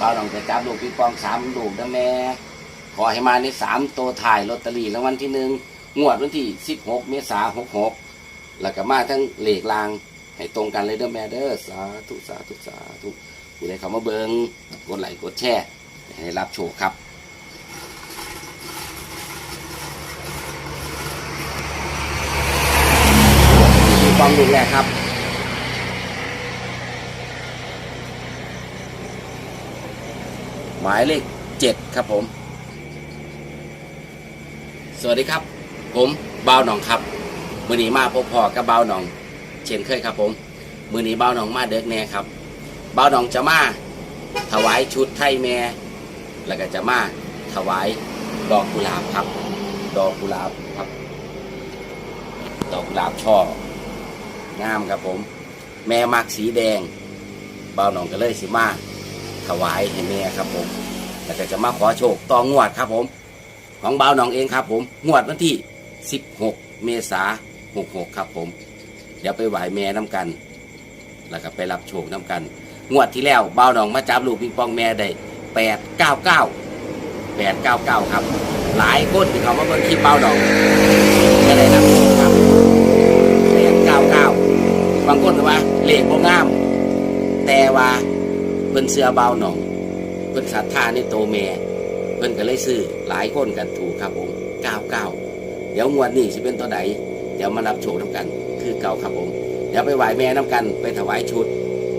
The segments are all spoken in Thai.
บ่าวน้องจะจับลูกปิงปองสามลูกนะแม่ขอให้มาในสามตัวถ่ายลอตเตอรี่รางวัลที่หนึ่งงวดวันที่สิบหกเมษาหกหกแล้วก็มาทั้งเหล็กลาง ให้ตรงกันเลยเด้อแม่เด้อสาธุสาธุสาธุผู้ใดเข้ามาเบิงกดไลค์กดแชร์ให้รับโชคครับมีความรุนแรงครับ หมายเลขเจ็ดครับผม สวัสดีครับ ผมบ่าวหนองครับมือนีมาพบพอกับบ่าวหนอง เช่นเคยครับผม มือนีบ่าวหนองมาเด็กแน่ครับบ่าวหนองจะมาถวายชุดไทยแม่แล้วก็จะมาถวายดอกกุหลาบครับ ดอกกุหลาบครับ ดอกกุหลาบช่องามครับผม แม่มักสีแดงบ่าวหนองก็เลยสิมา ถวายให้แม่ครับผมแล้วก็จะมาขอโชคต่องวดครับผม ของบ่าวหนองเองครับ ผมงวดวันที่ 16 เมษา66 ครับผม เดี๋ยวไปไหว้แม่น้ำกัน แล้วก็ไปรับโชคน้ำกัน งวดที่แล้วบ่าวหนองมาจับลูกปิงปองแม่ได้899 899 ครับ หลายคนที่เขามาเบิ่งคลิปบ่าวหนองก็ได้รับโชคครับ899บางคนว่าเลขบ่งาม แต่ว่า เพิ่นเสือเบาหนองเพิ่นศรัทธาในโตแม่เพิ่นก็เลยซื้อหลายคนกันถูกครับผม99เดี๋ยวงวดนี้สิเป็นตัวใดเดี๋ยวมารับโชคน้ำกัน คือเก่าครับผม เดี๋ยวไปไหว้แม่น้ำกันไปถวายชุด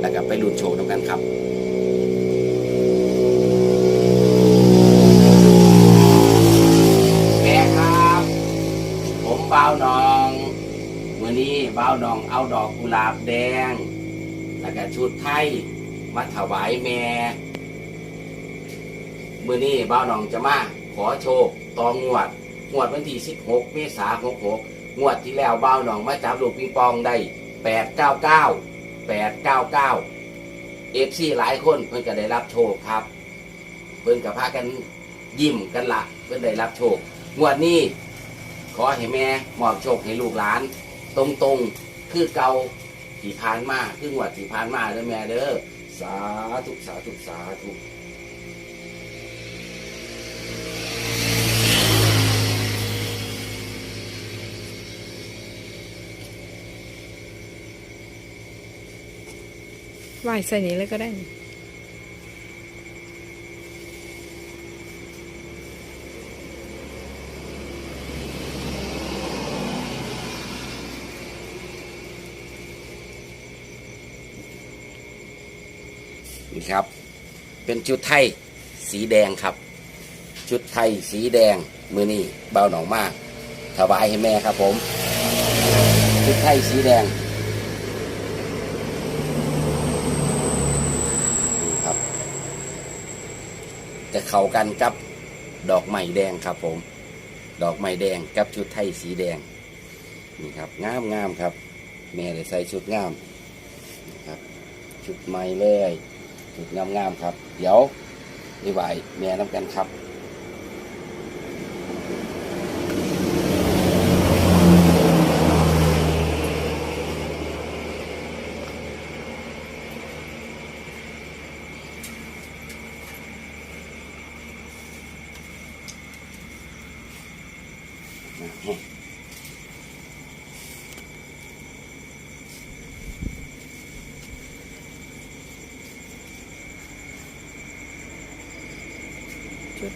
แล้วก็ไปลุ้นโชคน้ำกันครับแม่ครับ ผมบ่าวหนองวันนี้บ่าวหนองเอาดอกกุหลาบแดง แล้วก็ชุดไทย มาถวายแม่มื่อนี้บ้าวนองจะมาขอโชคตองงวด งวดวันที่16 เมษายน66งวดที่แล้วบ้าวนองมาจับลูกปิงปองได้ 899 899เอฟซีหลายคนเพิ่นก็ได้รับโชคครับ เพิ่นก็พากันยิ้มกันละเพิ่นได้รับโชค งวดนี้ ขอให้แม่มอบโชคให้ลูกหลาน ตรงๆคือเก่าที่ผ่านมาคืองวดที่ผ่านมาเด้อแม่เด้อ สาธุสาธุสาธุไหวใส่นี้เลยก็ได้ นี่ครับ เป็นชุดไทยสีแดงครับ ชุดไทยสีแดงมือนี่เบาหนองมากถวายให้แม่ครับผม ชุดไทยสีแดงนี่ครับ จะเข้ากันกับดอกไม้แดงครับผม ดอกไม้แดงกับชุดไทยสีแดง นี่ครับงามงามครับ แม่ได้ใส่ชุดงามนะครับ ชุดใหม่เลย ชุดงามๆครับ เดี๋ยวนี่ไหวแม่น้ำกันครับชุ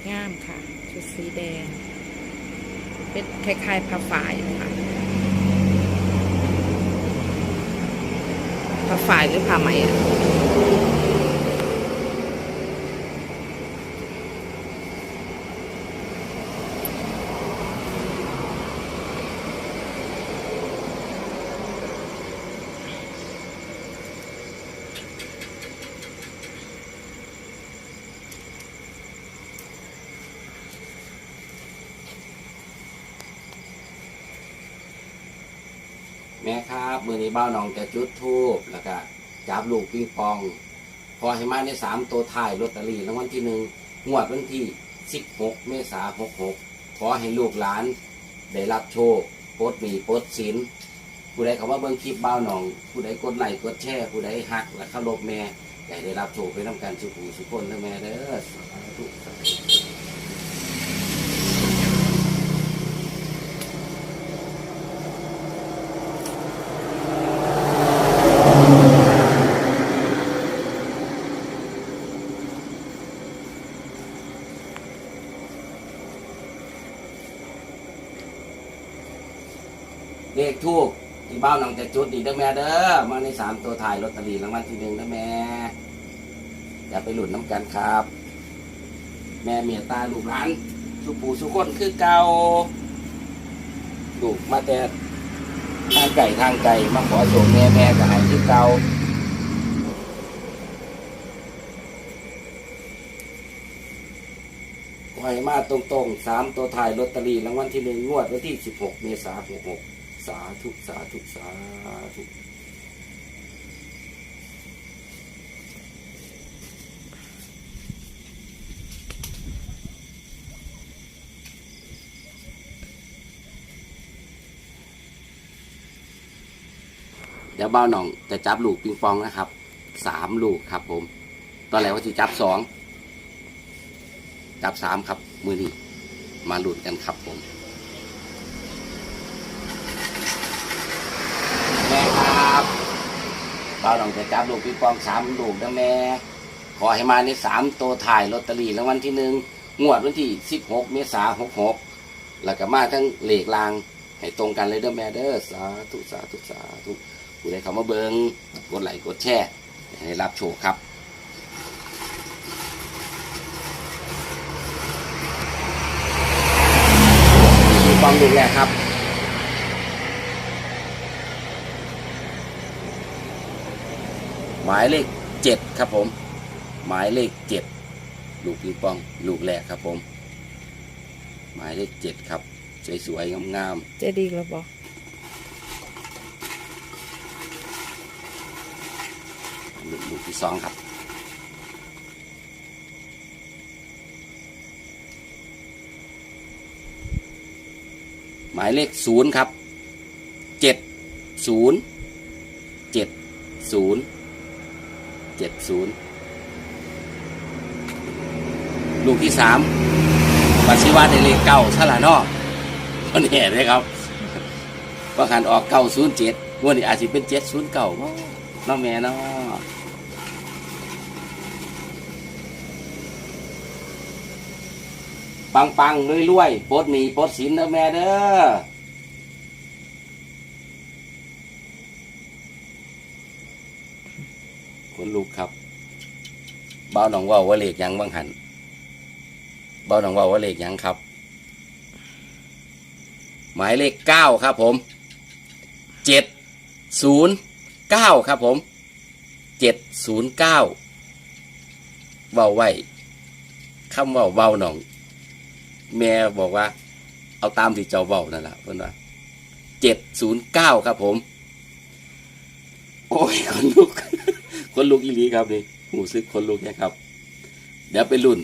งามค่ะ ชุดสีแดง เป็นคล้ายๆผ้าฝ้ายค่ะผ้าฝ้ายหรือผ้าไหม แม่ครับมือนี้เบ้าหนองจะจุดทูบแล้วก็จับลูกปิงปอง พอให้มาในสามตัวท้ายลอตเตอรี่รางวัลที่หนึ่งงวดวันที่สิบหกเมษาหกหกขอให้ลูกหลาน ได้รับโชคปลดหนี้ปลดสินผู้ใดเขาว่าเบิ่งคลิปเบ้าหนอง ผู้ใดกดไลค์กดแชร์ผู้ใดหักและเคารพแม่ใหญ่ได้รับโชคไปน้ำกันสุขูสุขคนนะแม่เด้อสาธุสาธุเลขทูกที่ จุดดีเด้อแม่เด้อมาในสามตัวถ่ายลอตเตอรี่รางวัลที่หนึ่งนะแม่ อย่าไปหลุดน้ำกันครับ แม่เมียตาลูกหลานสุปูสุคนคือเก่าลูกมาแต่ทางไก่ทางไก่มาขอโชคแม่แม่ก็ให้คือเก่าขอให้มาตรงๆสามตัวถ่ายลอตเตอรี่รางวัลที่หนึ่งงวดวันที่สิบหกเมษายนหกหก สาธุสาธุสาธุเดี๋ยวเบ้าหน่องจะจับลูกปิงปองนะครับ สามลูกครับผม ตอนแรกว่าจะจับสอง จับสามครับ มือนี้มาหลุดกันครับผม แม่ครับ บ้าวหน่องจะจับลูกปิงปองสามลูกนะแม่ ขอให้มาในสามตัวถ่ายลอตเตอรี่รางวัลที่หนึ่งงวดวันที่สิบหกเมษาหกหกแล้วก็มาทั้งเหล็กลาง ให้ตรงกันเลยเด้อแม่เด้อสาธุสาธุสาธุผู้ใดเข้ามาเบิงกดไลค์กดแชร์ให้รับโชคครับมีความดูแลครับ มายเลขเจ็ดครับผม หมายเลขเจ็ดลูกปิงปอง ลูกแรกครับผม หมายเลขเจ็ดครับ สวยๆงามๆเจดีแล้วบอกลูกลูกที่สองครับหมายเลขศูนย์ครับเจ็ดศูนย์เจ็ดศูนย์ เจ็ดศูนย์ลูกที่สามปัสสิวาในเลขเก้าชะละนอคนเห็นเลยครับว่าขันออกเก้าศูนย์เจ็ดวันนี้อาจจะเป็นเจ็ดศูนย์เก้าน้องแม่เนาะปังปังรวยรวยๆปดหนีปดสินเด้อแม่เด้อ คนลูกครับเบ้าหนองว่าว่าเลขยังบ้างหันเบ้าหนองว่าว่าเลขยังครับ หมายเลขเก้าครับผมเจ็ดศูนย์เก้าครับผมเจ็ดศูนย์เก้าเบาไว้คำว่าเบาหนอง แม่บอกว่า เอาตามที่เจ้าเบานั่นแหละเพื่อนว่าเจ็ดศูนย์เก้าครับผม โอ้ยคนลุก คนลุกอีหลีครับนี่หูซึกคนลุกเนะครับ เดี๋ยวไปรุ่น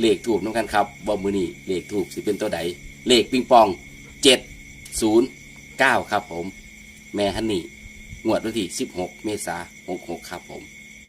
เลขถูกน้ำกันครับว่ามือนี่เลขถูกสิเป็นตัวใดเลขปิงปองเจ็ดศูนย์เก้าครับผม แม่ฮันนี่งวดวันที่สิบหกเมษาหกหกครับผม